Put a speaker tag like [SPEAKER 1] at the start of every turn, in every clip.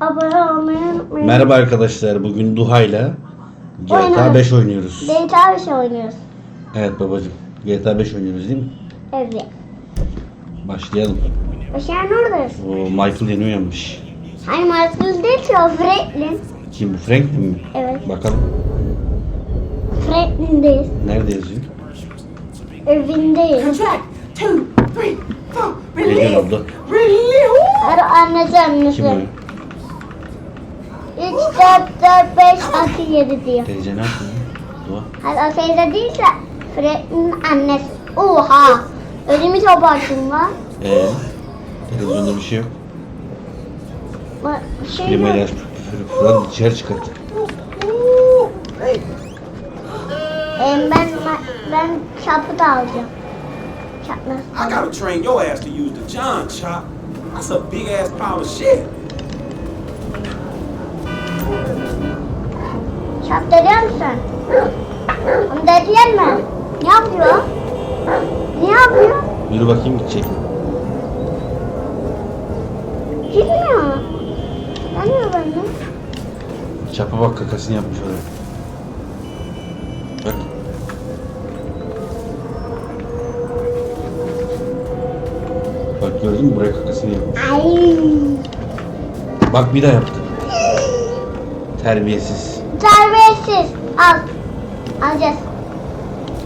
[SPEAKER 1] Abone olmayı unutmayın.
[SPEAKER 2] Merhaba arkadaşlar. Bugün Duha'yla GTA
[SPEAKER 1] Oynuyoruz.
[SPEAKER 2] 5 oynuyoruz.
[SPEAKER 1] GTA bir şey oynuyoruz.
[SPEAKER 2] Evet babacığım. GTA 5 oynuyoruz değil mi?
[SPEAKER 1] Evet.
[SPEAKER 2] Başlayalım.
[SPEAKER 1] Başaran oradayız.
[SPEAKER 2] O Michael yeni uyanmış.
[SPEAKER 1] Hani Michael değil ki o Franklin.
[SPEAKER 2] Kim bu? Franklin mi?
[SPEAKER 1] Evet.
[SPEAKER 2] Bakalım.
[SPEAKER 1] Franklin'deyiz.
[SPEAKER 2] Nerede yazıyor?
[SPEAKER 1] Evindeyiz.
[SPEAKER 3] Contract. Two, three, four. Release. Release.
[SPEAKER 1] Her annesi annesi.
[SPEAKER 2] Kim o?
[SPEAKER 1] 3, 4, 4, 5, 6, 7 diyor.
[SPEAKER 2] Teyze ne yapıyor? Dua.
[SPEAKER 1] Hayır o teyze değilse Franklin'in annesi. Oha! Ödümü topartım var.
[SPEAKER 2] Ee, televizyonda bir şey yok.
[SPEAKER 1] Bak, Bir şey
[SPEAKER 2] Klimayı aç. Falan dışarı çıkart.
[SPEAKER 1] Em, ben, ben çapı da alacağım. Çap
[SPEAKER 4] I gotta train your ass to use the John chop. That's a big ass pile of shit.
[SPEAKER 1] Çap deliyor musun? Onu dediler mi? Ne yapıyor? Ne yapıyor?
[SPEAKER 2] Yürü bakayım gidecek mi?
[SPEAKER 1] Gitmiyor. Dönüyor bende.
[SPEAKER 2] Çapa bak kakasını yapmış oraya. Bak. Bak gördün mü buraya kakasını yapmış.
[SPEAKER 1] Ay.
[SPEAKER 2] Bak bir daha yaptı. Terbiyesiz.
[SPEAKER 1] Terbiyesiz. Al. Alacağız.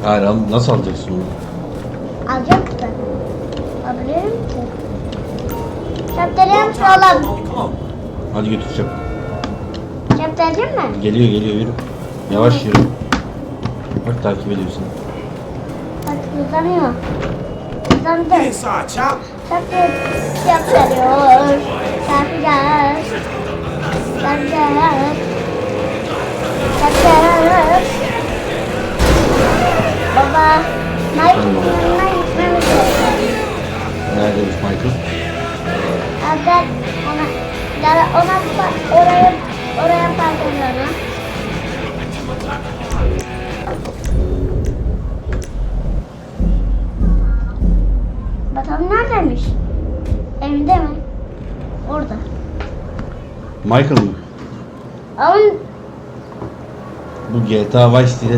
[SPEAKER 2] Hayır al, nasıl alacaksın onu?
[SPEAKER 1] Alacağım ki ben. Alabilir
[SPEAKER 4] on, come on.
[SPEAKER 2] Hadi götür çap.
[SPEAKER 1] Çap deleyecek mi?
[SPEAKER 2] Geliyor geliyor yürü. Yavaş yürü. Bak takip ediyor seni.
[SPEAKER 1] Bak uzanıyor. Uzandı.
[SPEAKER 4] Chop.
[SPEAKER 1] Çap çap deliyor. Çapacağız. Çapacağız. Çapacağız. Baba. Michael'ın yanına gitmemiz lazım.
[SPEAKER 2] Neredeymiş Michael?
[SPEAKER 1] Hatta ona, yani ona oraya oraya park ediyorum. Bakalım neredeymiş? Evinde mi? Orada.
[SPEAKER 2] Michael mı?
[SPEAKER 1] Ama
[SPEAKER 2] Bu GTA Vice City'de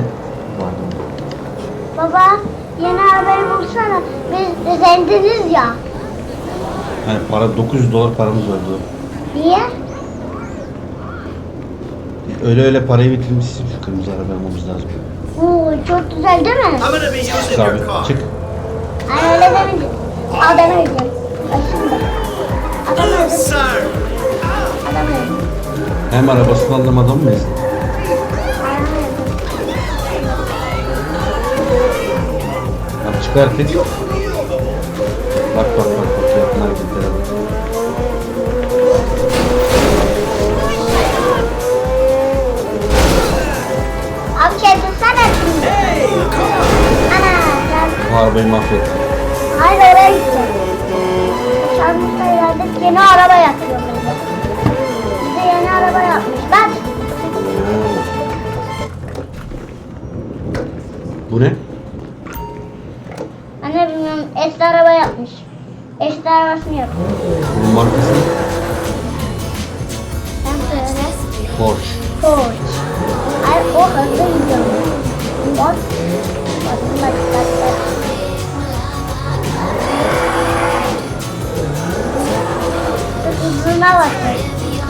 [SPEAKER 2] vardı.
[SPEAKER 1] baba yeni arabayı bulsana. Biz zenginiz ya.
[SPEAKER 2] Hani para 900 dolar paramız vardı.
[SPEAKER 1] Niye?
[SPEAKER 2] Öyle öyle parayı bitirmişsin şu kırmızı araba almamız lazım.
[SPEAKER 1] Oo, çok güzel değil mi?
[SPEAKER 2] Çık abi çık.
[SPEAKER 1] Ay öyle demeyeceğim. Al demeyeceğim. Bak şimdi. Adam öldü.
[SPEAKER 4] Sir.
[SPEAKER 1] Adam öldü.
[SPEAKER 2] Hem arabasını aldım adam mı ezdin? Et. Bak bak bak bak yapma hareketlere bak.
[SPEAKER 1] Abi şey tutsana şimdi. Ana gel.
[SPEAKER 2] Bu arabayı mahvetti.
[SPEAKER 1] Hayır oraya gideceğiz. Çarmıhta geldik yeni araba yapıyor bize. Yeni araba yapmış. Bak.
[SPEAKER 2] Bu ne?
[SPEAKER 1] De bilmiyorum eski araba yapmış. Eski arabasını yapıyor.
[SPEAKER 2] Bunun markası ne?
[SPEAKER 1] Söyle.
[SPEAKER 2] Porsche.
[SPEAKER 1] Koç. Hayır o hızlı gidiyor. Bak. Bak bak bak bak. Hızına bak.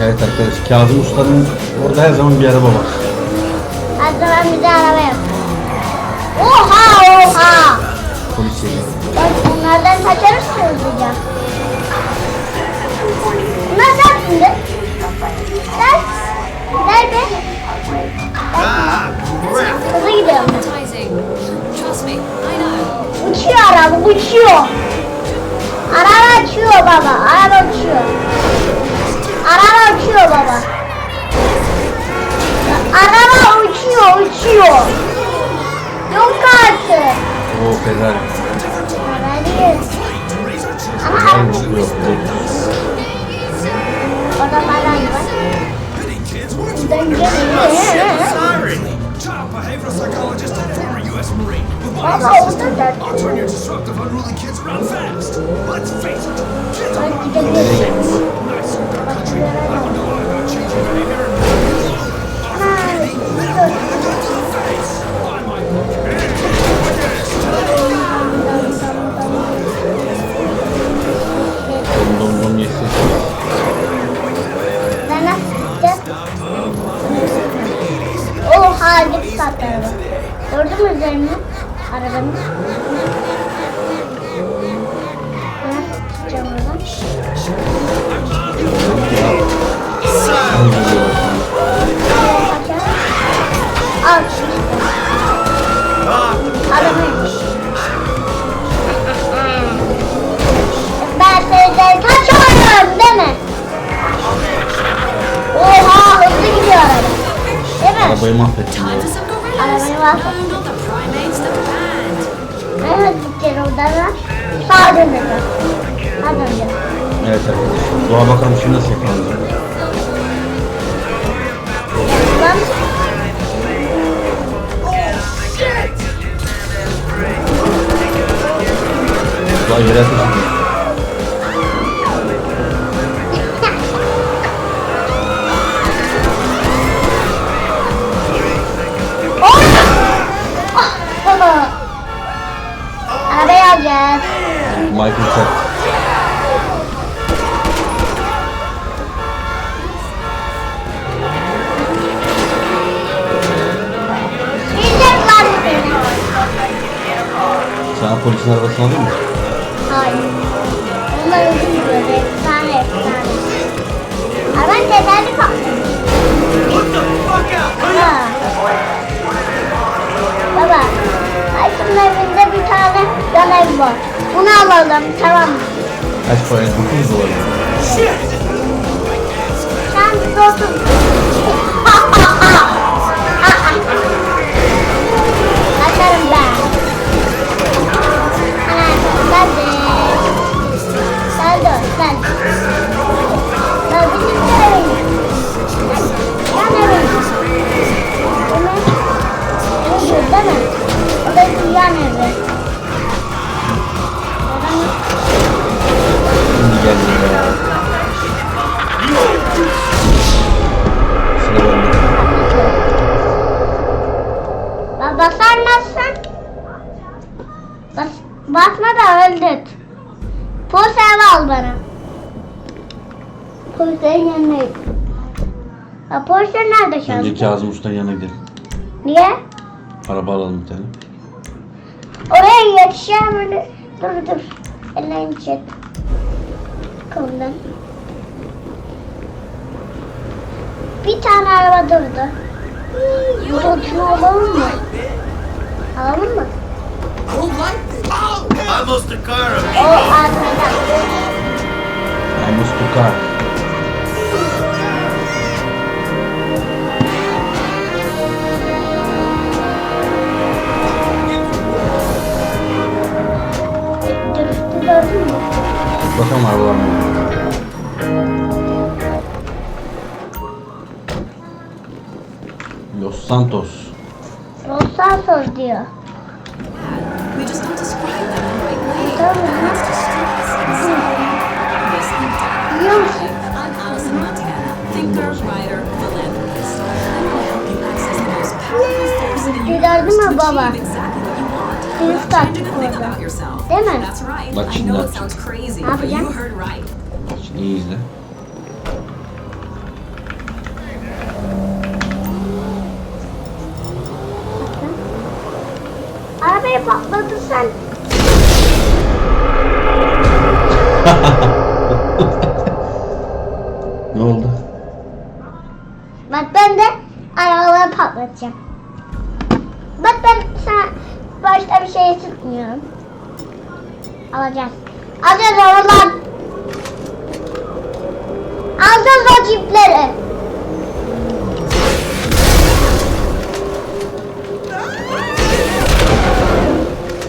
[SPEAKER 2] Evet arkadaşlar Kazım Usta'nın orada her zaman bir araba var.
[SPEAKER 1] Hadi ben bir de araba yap. Oha oha. Bunlardan kaçarız hızlıca. Bunlar sen şimdi. Sen. Nerede? Hızlı gidiyorum.
[SPEAKER 5] advertising. Trust me, I know.
[SPEAKER 1] Uçuyor araba uçuyor. Araba uçuyor baba. Araba uçuyor. Araba uçuyor baba. Araba uçuyor uçuyor. Yok artık.
[SPEAKER 2] Oo Ferrari.
[SPEAKER 4] wonder. Child behavioral psychologist and former U.S. Marine. With my
[SPEAKER 1] assistant,
[SPEAKER 4] I'll turn your disruptive, unruly kids around fast. Let's face it, kids are
[SPEAKER 1] not little.
[SPEAKER 4] Nice our country. I
[SPEAKER 1] learned
[SPEAKER 5] a lot about changing behavior
[SPEAKER 1] Evet
[SPEAKER 2] arkadaşlar. Doğa bakalım şimdi nasıl yakalanacak.
[SPEAKER 1] Lan.
[SPEAKER 2] Doğa yere ateş arabasını alayım mı?
[SPEAKER 1] Hayır. Onlar uzun duruyor. Efsane efsane. Ama tedavi patladı. Baba. Ayşe'nin evinde bir tane yan ev var. Bunu alalım tamam mı?
[SPEAKER 2] Kaç para? 9 dolar.
[SPEAKER 1] Sen 9 değil mi? O da bir yan evi.
[SPEAKER 2] Şimdi geldim ya. Sıra bende.
[SPEAKER 1] Ba- Basarmazsan bas, basma da öldür. Polis evi al bana. Polislerin yanına git. Polisler nerede şu an?
[SPEAKER 2] Kazım Usta'nın yanına gidelim.
[SPEAKER 1] Niye?
[SPEAKER 2] Araba alalım bir tane.
[SPEAKER 1] Oraya yetişeceğim öyle. Dur dur. Ellerini çek. Kolundan. Bir tane araba durdu. Durutunu alalım mı? Alalım mı?
[SPEAKER 4] Oh, almost a car.
[SPEAKER 1] O arkada.
[SPEAKER 2] I must to car. Bakalım araba var mı? Los Santos.
[SPEAKER 1] Los Santos diyor. Gördün
[SPEAKER 5] to
[SPEAKER 1] mü baba?
[SPEAKER 5] Changing
[SPEAKER 1] taktık orada.
[SPEAKER 5] about yourself.
[SPEAKER 1] Değil mi?
[SPEAKER 5] That's right.
[SPEAKER 2] Bak
[SPEAKER 5] I
[SPEAKER 2] şimdi
[SPEAKER 5] know
[SPEAKER 2] ne
[SPEAKER 5] it sounds crazy,
[SPEAKER 1] Ne
[SPEAKER 5] but you
[SPEAKER 1] yapacağım?
[SPEAKER 5] heard right.
[SPEAKER 2] Şimdi iyi izle.
[SPEAKER 1] Arabayı patladı sen.
[SPEAKER 2] Ne oldu?
[SPEAKER 1] Bak ben de arabaları patlatacağım. Şey sıkmıyorum. Alacağız. Alacağız arabalar. Alacağız o cipleri.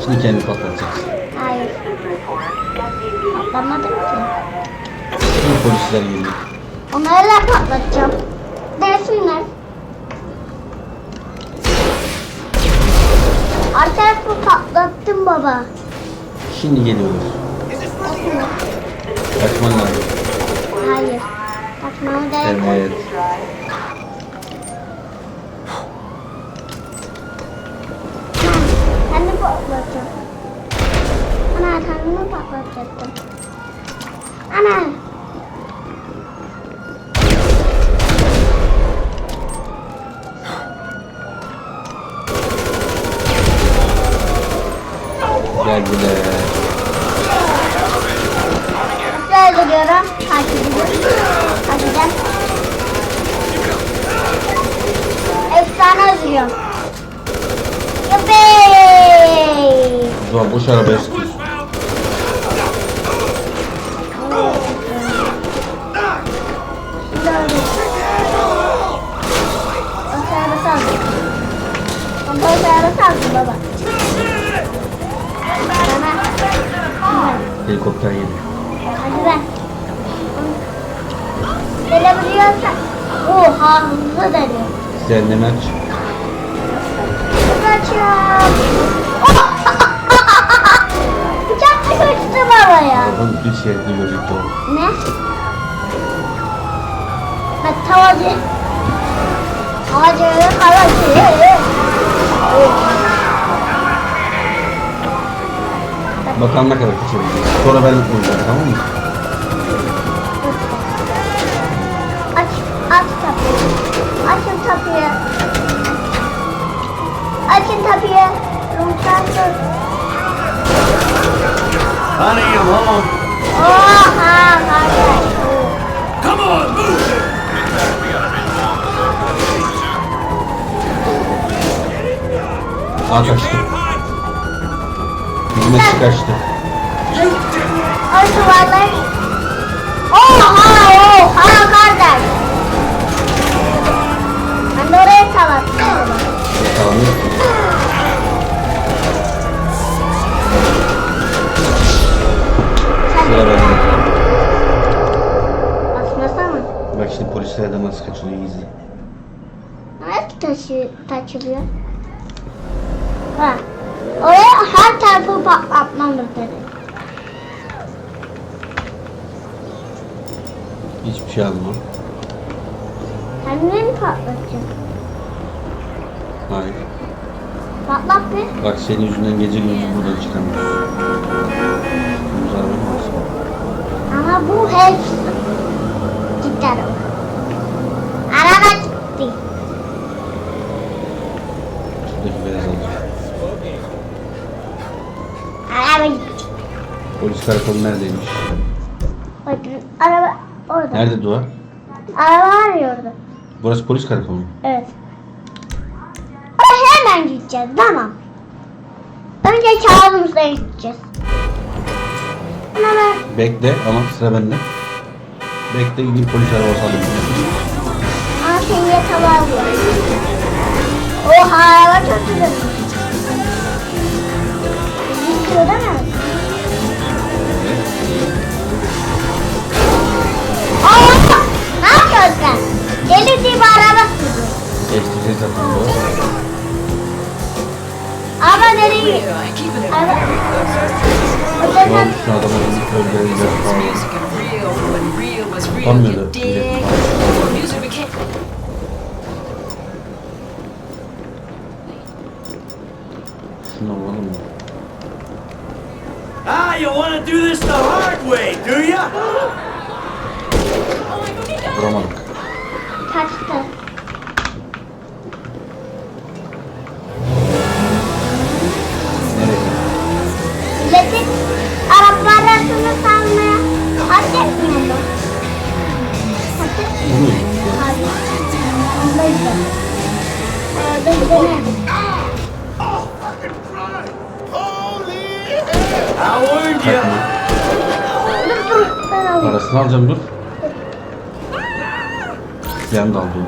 [SPEAKER 2] Şimdi kendi patlatacaksın.
[SPEAKER 1] Hayır. Patlamadım ki.
[SPEAKER 2] Şimdi polisler geliyor.
[SPEAKER 1] Onları da patlatacağım. Desinler. Arka tarafı patlattım baba.
[SPEAKER 2] Şimdi geliyorlar. Kaçman lazım.
[SPEAKER 1] Hayır. Kaçmama gerek yok.
[SPEAKER 2] Evet.
[SPEAKER 1] Ben de patlatacağım. Ana kendimi patlatacaktım. Ana.
[SPEAKER 2] Cehennemi aç.
[SPEAKER 1] Kaçıyorum. Bıçak da kaçtı baba ya.
[SPEAKER 2] Oradan bir gözüktü o.
[SPEAKER 1] Ne? Ben tavacı. Tavacı, tavacı.
[SPEAKER 2] Bakalım ne kadar kaçabilecek. Sonra ben vuracağım tamam mı?
[SPEAKER 1] Açın kapıyı. Açın kapıyı. Lütfen.
[SPEAKER 4] Honey, I'm home.
[SPEAKER 1] Oha, kardeş.
[SPEAKER 4] Come on, move!
[SPEAKER 2] Aa kaçtı. Hizmetçi kaçtı.
[SPEAKER 1] Ay duvarlar. Oha, oha kardeş.
[SPEAKER 2] Yakalanıyor.
[SPEAKER 1] Sen
[SPEAKER 2] Sıra bende.
[SPEAKER 1] basmasana.
[SPEAKER 2] Bak şimdi polisler de nasıl kaçırıyor iyi izle.
[SPEAKER 1] Nasıl taşı, taşılıyor? Ha. Oraya her tarafı patlatmamız dedi.
[SPEAKER 2] Hiçbir şey almam.
[SPEAKER 1] Kendini mi patlatacaksın?
[SPEAKER 2] Hayır.
[SPEAKER 1] Patlat bir.
[SPEAKER 2] Bak senin yüzünden gece gündüz buradan çıkamıyoruz. Biz araba olsun.
[SPEAKER 1] Ama bu hepsi. Gitti araba. Araba gitti.
[SPEAKER 2] Şuradaki beyaz alacak.
[SPEAKER 1] Araba gitti.
[SPEAKER 2] Polis karakolu neredeymiş?
[SPEAKER 1] Bakın araba orada.
[SPEAKER 2] Nerede duvar?
[SPEAKER 1] Araba arıyordu.
[SPEAKER 2] Burası polis karakolu mu?
[SPEAKER 1] Evet. Gideceğiz tamam. Önce kağıdımıza gideceğiz. Hemen
[SPEAKER 2] Bekle ama sıra bende. Bekle gideyim polis arabası alayım.
[SPEAKER 1] Ama seni yakalarlar. Oha araba çok güzel. Yıkıyor değil mi? Aa! Ne yapıyorsun sen? Deli gibi araba sürüyor.
[SPEAKER 2] Geçti zaten bu.
[SPEAKER 1] Anneleri...
[SPEAKER 2] Şu
[SPEAKER 4] Ah, you want to do this the hard way, do ya?
[SPEAKER 2] Vuramadık. Parasını alacağım dur. Silahını da aldım.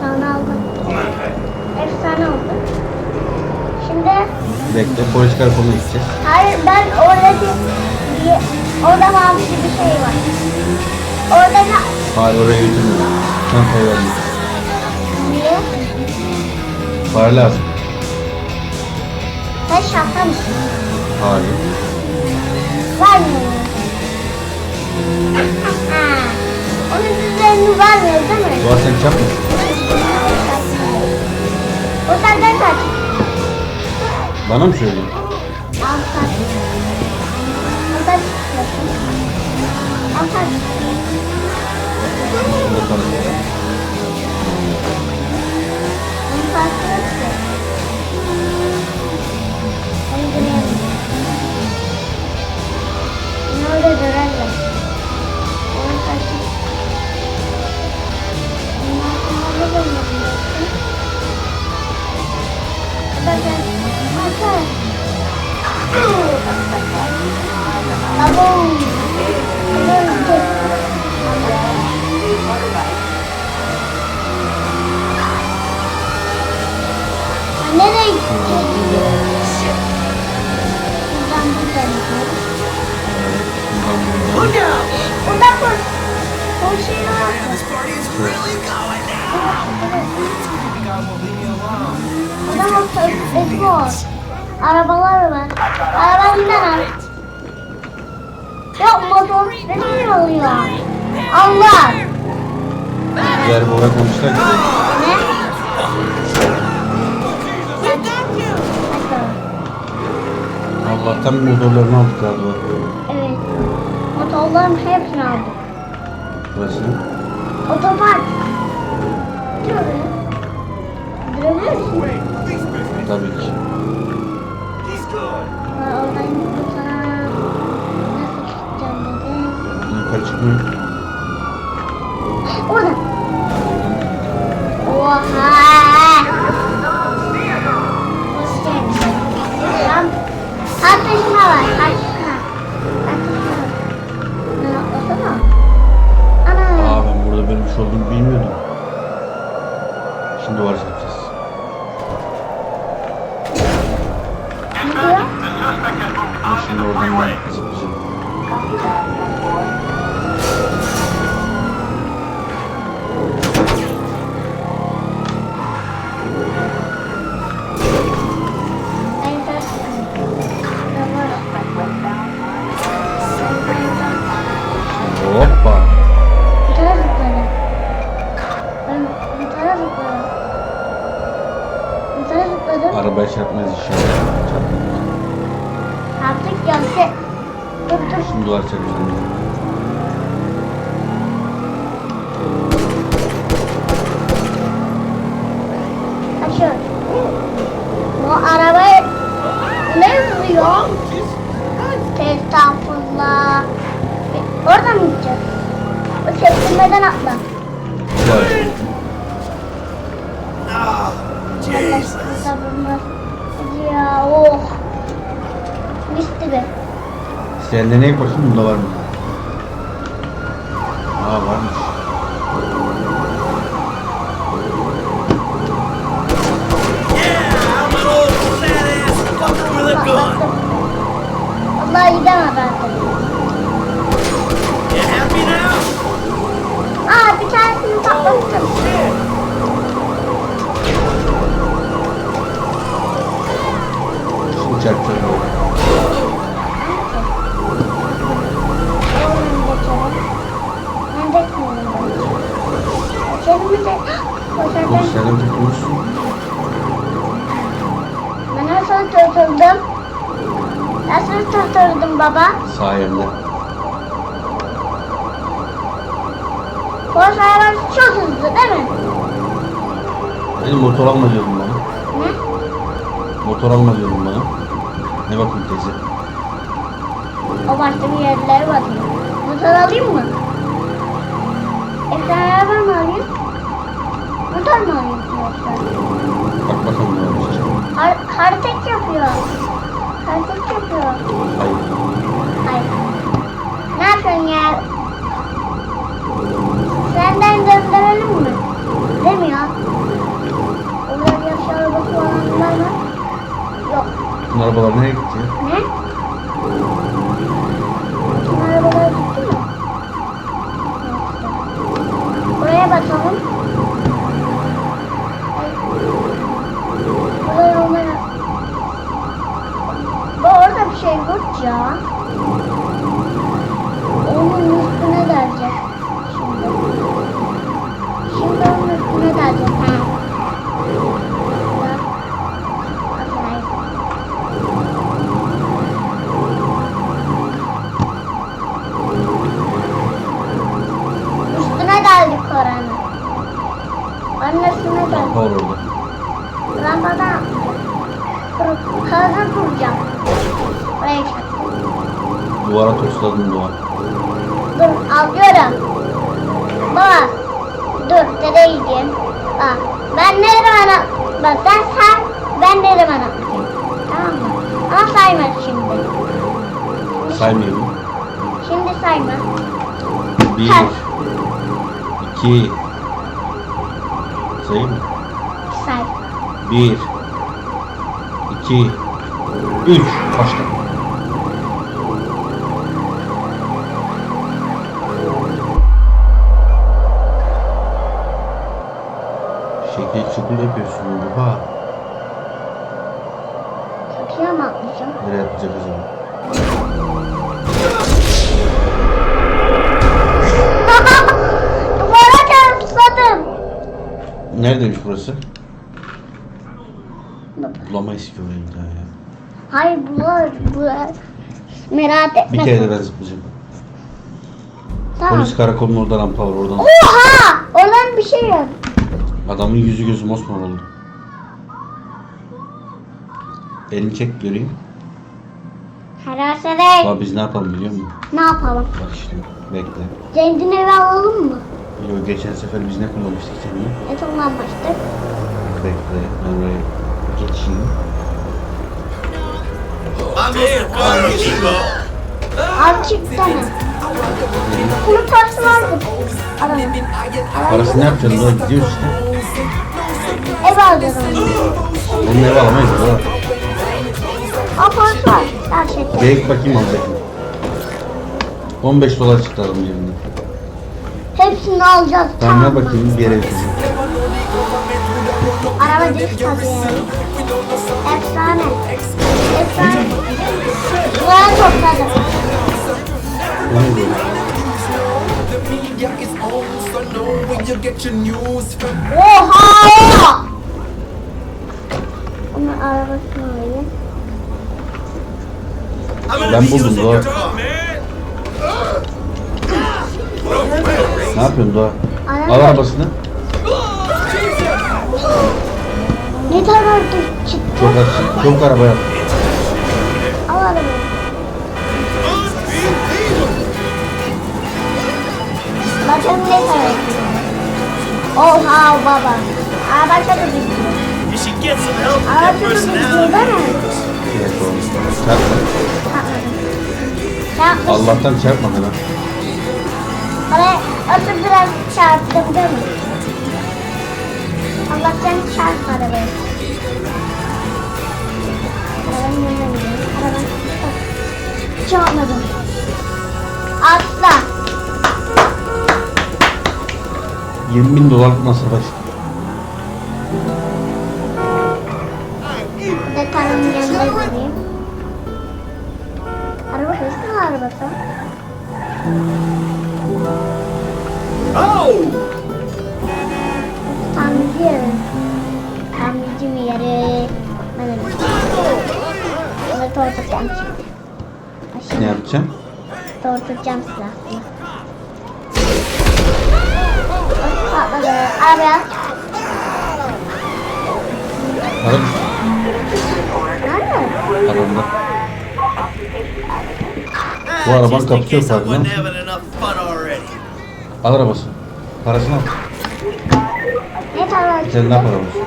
[SPEAKER 1] Sana aldım. Efsane oldu. Şimdi
[SPEAKER 2] Bekle polis karakoluna gideceğiz.
[SPEAKER 1] hayır ben orada bir, orada mavi bir şey var. Orada da
[SPEAKER 2] Hayır oraya götürmüyorum. Çantayı verdim. Para lazım.
[SPEAKER 1] Sen şaka mısın?
[SPEAKER 2] Hayır.
[SPEAKER 1] Vermiyor. Ha. Onun üzerine vermiyor değil mi?
[SPEAKER 2] Doğa sen çarpma.
[SPEAKER 1] O senden kaç?
[SPEAKER 2] Bana mı söylüyorsun?
[SPEAKER 1] Al kaç. Oradan çıkıyorsun. Al kaç.
[SPEAKER 2] Burada parası
[SPEAKER 1] oluyor? Allah.
[SPEAKER 2] Diğer baba konuşlar gibi.
[SPEAKER 1] Ne?
[SPEAKER 2] Allah'tan motorlarını aldık galiba.
[SPEAKER 1] Evet. Motorların hepsini aldık.
[SPEAKER 2] Burası.
[SPEAKER 1] Otopark. Dur. Durabilir misin?
[SPEAKER 2] Tabii ki.
[SPEAKER 1] Ha, Oradan gittim sana. Nasıl çıkacağım dedi.
[SPEAKER 2] Yukarı çıkmıyor.
[SPEAKER 1] Oradan. Oha. Hoş geldin. Var. Ateşine. Ne atlasana. Ana.
[SPEAKER 2] Aa ben burada böyle bir şey olduğunu bilmiyordum. Şimdi var yapacağız. Şimdi oradan ben zıplayacağım.
[SPEAKER 1] Ne hızlıyor? Estağfurullah. Oradan mı gideceğiz? O tepkimeden atla.
[SPEAKER 2] Güzel.
[SPEAKER 4] Ah.
[SPEAKER 1] Sabırlı. Ya oh. Mis be.
[SPEAKER 2] Sen de ne bakayım bunda var mı? Aa varmış.
[SPEAKER 4] Fucker with a gun.
[SPEAKER 1] Vallahi gidemem ben.
[SPEAKER 4] You happy now?
[SPEAKER 1] Aa bir tanesini patlattım.
[SPEAKER 2] Şimdi çarpacağım.
[SPEAKER 1] Ben de Geçelim mi de?
[SPEAKER 2] Oğlum
[SPEAKER 1] Koşarken
[SPEAKER 2] sen de tutmuşsun.
[SPEAKER 1] ben nasıl tutuldum baba?
[SPEAKER 2] Sayemde.
[SPEAKER 1] Koş arabası çok hızlı değil mi?
[SPEAKER 2] Benim motor alma diyordun bana.
[SPEAKER 1] Ne?
[SPEAKER 2] Motor alma diyordun bana. Ne bakayım teyze.
[SPEAKER 1] O başta bir yerlere bakıyor. Motor alayım mı? Ekran araba mı alayım? Motor mu alayım yoksa?
[SPEAKER 2] Bak bakalım ne olacak.
[SPEAKER 1] Har hareket yapıyor. Hareket yapıyor.
[SPEAKER 2] Hayır.
[SPEAKER 1] Ne yapıyorsun ya? Senden gönderelim mi? Değil mi ya? Orada bir yaşlı arabası falan var mı? Yok.
[SPEAKER 2] Bütün arabalar nereye gitti?
[SPEAKER 1] Ne? Bütün arabalar gitti mi? Buraya bakalım. Ay. Buraya olmaya... Bu orada bir şey yok ya. Onun üstüne gelecek. Şimdi. Şimdi onun üstüne gelecek. Ha. Ya. Aferin. Üstüne geldik oranın. Onun üstüne
[SPEAKER 2] Rampa
[SPEAKER 1] geldik.
[SPEAKER 2] var orada.
[SPEAKER 1] Rampadan kur- hazır kuracağım. Buraya çaktım.
[SPEAKER 2] Duvara tosladın duvar.
[SPEAKER 1] Dur alıyorum. Baba dur dede gideyim. Bak ben ne zaman at- Bak sen sen ben zaman atlayayım. Tamam mı? Ama sayma şimdi.
[SPEAKER 2] Saymayalım.
[SPEAKER 1] Şimdi sayma.
[SPEAKER 2] Bir.
[SPEAKER 1] Kaç?
[SPEAKER 2] iki, Sayayım mı?
[SPEAKER 1] Say.
[SPEAKER 2] Bir. 2 3 Başla. Çukur yapıyorsun oha.
[SPEAKER 1] Çatıya mı atlayacağım?
[SPEAKER 2] Nereye atlayacak acaba?
[SPEAKER 1] Duvara çarpsadım.
[SPEAKER 2] Neredeymiş burası? Bulamayız ki orayı bir daha ya.
[SPEAKER 1] Hayır bular bular. Merak etme.
[SPEAKER 2] Bir kere de ben zıplayacağım.
[SPEAKER 1] Tamam.
[SPEAKER 2] Polis karakolunun orada rampa var oradan.
[SPEAKER 1] Oha! Olan bir şey yok.
[SPEAKER 2] Adamın yüzü gözü mosmor oldu. Elini çek göreyim.
[SPEAKER 1] Herhalde
[SPEAKER 2] Baba biz ne yapalım biliyor musun?
[SPEAKER 1] ne yapalım?
[SPEAKER 2] Bak işte bekle.
[SPEAKER 1] Zengin evi alalım mı?
[SPEAKER 2] Yo, geçen sefer biz ne kullanmıştık seninle?
[SPEAKER 1] Ne kullanmıştık?
[SPEAKER 2] Bekle ben oraya geçeyim.
[SPEAKER 1] Abi çıksana. Bunun parası vardı. Alalım.
[SPEAKER 2] Parası ne yapacaksın? Gidiyoruz işte.
[SPEAKER 1] Ev alacağız onu.
[SPEAKER 2] Onun ev alamayız.
[SPEAKER 1] O parası var. Gerçekten.
[SPEAKER 2] Beyik bakayım alacak mı? 15 dolar çıktı adamın cebinden.
[SPEAKER 1] Hepsini alacağız.
[SPEAKER 2] Tamam
[SPEAKER 1] mı?
[SPEAKER 2] bakayım bir yere götüreyim.
[SPEAKER 1] Araba düz kalıyor. Efsane. Efsane. Buraya topladım.
[SPEAKER 2] O ne böyle?
[SPEAKER 1] Oha! oha! Onun arabasını alayım.
[SPEAKER 2] Ben buldum Doğa. Ne yapıyorsun Doğa? Al
[SPEAKER 1] Araba.
[SPEAKER 2] arabasını.
[SPEAKER 1] Ne kadar çıktı?
[SPEAKER 2] Çok aç. Çok araba yap.
[SPEAKER 1] Al arabayı. Bakın ne kadar Oha baba. Araba çok hızlı.
[SPEAKER 4] You should get some help with
[SPEAKER 1] hızlı
[SPEAKER 4] personality.
[SPEAKER 2] Çarpma.
[SPEAKER 1] Çarpmış.
[SPEAKER 2] Allah'tan çarpmadı lan.
[SPEAKER 1] Bana atı biraz çarptım değil mi? Allah'tan çarpmadı beni. Arabanın yanına gidiyorum. Araban. Hiç olmadım. Atla.
[SPEAKER 2] 20 bin dolarlık masraf açtı.
[SPEAKER 1] Bir de karımın yanına. Araba hızlı mı arabası?
[SPEAKER 4] Oh!
[SPEAKER 1] Tamirci yeri. Tamirci mi yeri? Ben öyle. Bunu tortacağım şimdi.
[SPEAKER 2] Ne yapacağım?
[SPEAKER 1] tortacağım silahla.
[SPEAKER 2] Düştü.
[SPEAKER 1] Nerede?
[SPEAKER 2] Arabada. Bu arabanın kapısı yok farkında mısın? Al arabası. Parasını al.
[SPEAKER 1] Ne tarafa
[SPEAKER 2] Sen ne yapar arabası?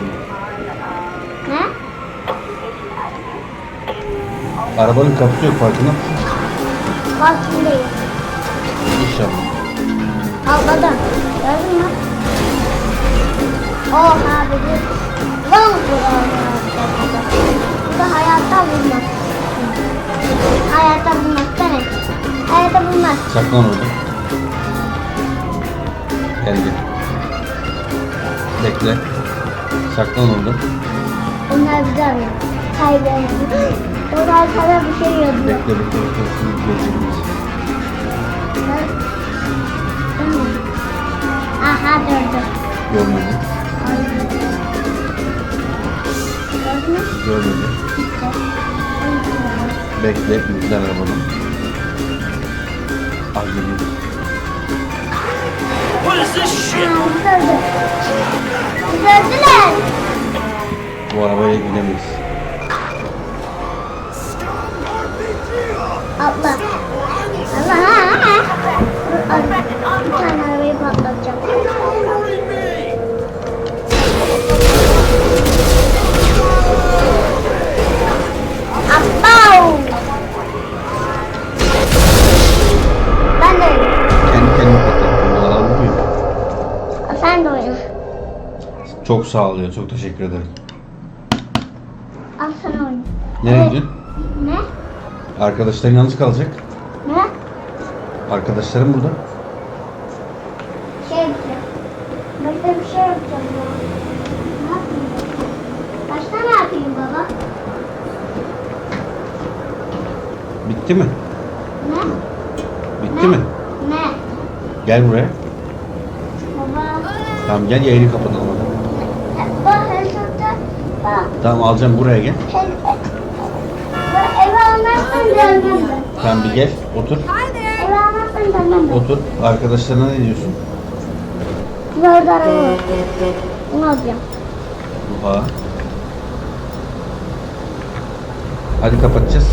[SPEAKER 1] Ne?
[SPEAKER 2] Arabanın kapısı yok farkında mısın?
[SPEAKER 1] Farkındayım.
[SPEAKER 2] İnşallah.
[SPEAKER 1] Atladım. Gördün mü? Oha dedi. Lan Bu da hayatta bulmak. Hayatta bulmak ne? Hayatta bulmak.
[SPEAKER 2] Saklan orada. Geldi. Bekle. Saklan orada.
[SPEAKER 1] Onlar bizi arıyor. Kaybettim. Orada arkada bir şey yazıyor.
[SPEAKER 2] Bekle bekle bekle. Şimdi göreceğiz.
[SPEAKER 1] Mi? Aha durdu.
[SPEAKER 2] Görmedi. Görmedi. Bekle. Yüzler arabadan. Al geliyor.
[SPEAKER 1] Gördüler.
[SPEAKER 2] Bu arabaya gidemeyiz.
[SPEAKER 1] Atla.
[SPEAKER 2] Çok sağ ol ya. Çok teşekkür ederim.
[SPEAKER 1] Al sana oyna.
[SPEAKER 2] Nereye
[SPEAKER 1] Evet.
[SPEAKER 2] gidiyorsun?
[SPEAKER 1] Ne?
[SPEAKER 2] Arkadaşların yalnız kalacak.
[SPEAKER 1] Ne?
[SPEAKER 2] Arkadaşlarım burada.
[SPEAKER 1] Şey yapacağım. Başka bir şey yapacağım ya. Ne yapayım? Başka ne yapayım baba?
[SPEAKER 2] Bitti mi?
[SPEAKER 1] Ne?
[SPEAKER 2] Bitti
[SPEAKER 1] Ne?
[SPEAKER 2] mi?
[SPEAKER 1] Ne?
[SPEAKER 2] Gel buraya.
[SPEAKER 1] Baba.
[SPEAKER 2] Tamam gel yayını kapatalım. hadi.
[SPEAKER 1] Bak hesapta. Bak.
[SPEAKER 2] Tamam alacağım buraya gel.
[SPEAKER 1] Eve almazsan gelmem ben.
[SPEAKER 2] Tamam bir gel. Otur.
[SPEAKER 1] Eve almazsan gelmem ben.
[SPEAKER 2] Otur. Arkadaşlarına ne diyorsun?
[SPEAKER 1] Orada araba var. Bunu alacağım.
[SPEAKER 2] Oha. Hadi kapatacağız.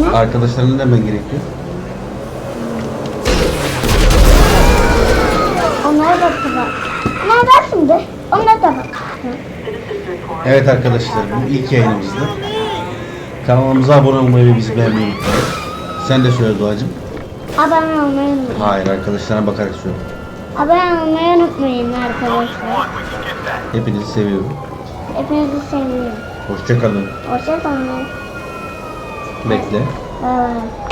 [SPEAKER 1] Ne?
[SPEAKER 2] Arkadaşlarına demen gerekiyor.
[SPEAKER 1] Onlara da bak. Onlara bak şimdi. Onlara da bak.
[SPEAKER 2] Evet arkadaşlar bu ilk yayınımızdı. Kanalımıza abone olmayı ve bizi beğenmeyi unutmayın. Sen de söyle Doğacığım.
[SPEAKER 1] Abone olmayı unutmayın.
[SPEAKER 2] Hayır arkadaşlarına bakarak söyle.
[SPEAKER 1] Abone olmayı unutmayın arkadaşlar.
[SPEAKER 2] Hepinizi seviyorum.
[SPEAKER 1] Hepinizi seviyorum.
[SPEAKER 2] Hoşçakalın.
[SPEAKER 1] Hoşçakalın.
[SPEAKER 2] Bekle.
[SPEAKER 1] Bay bay.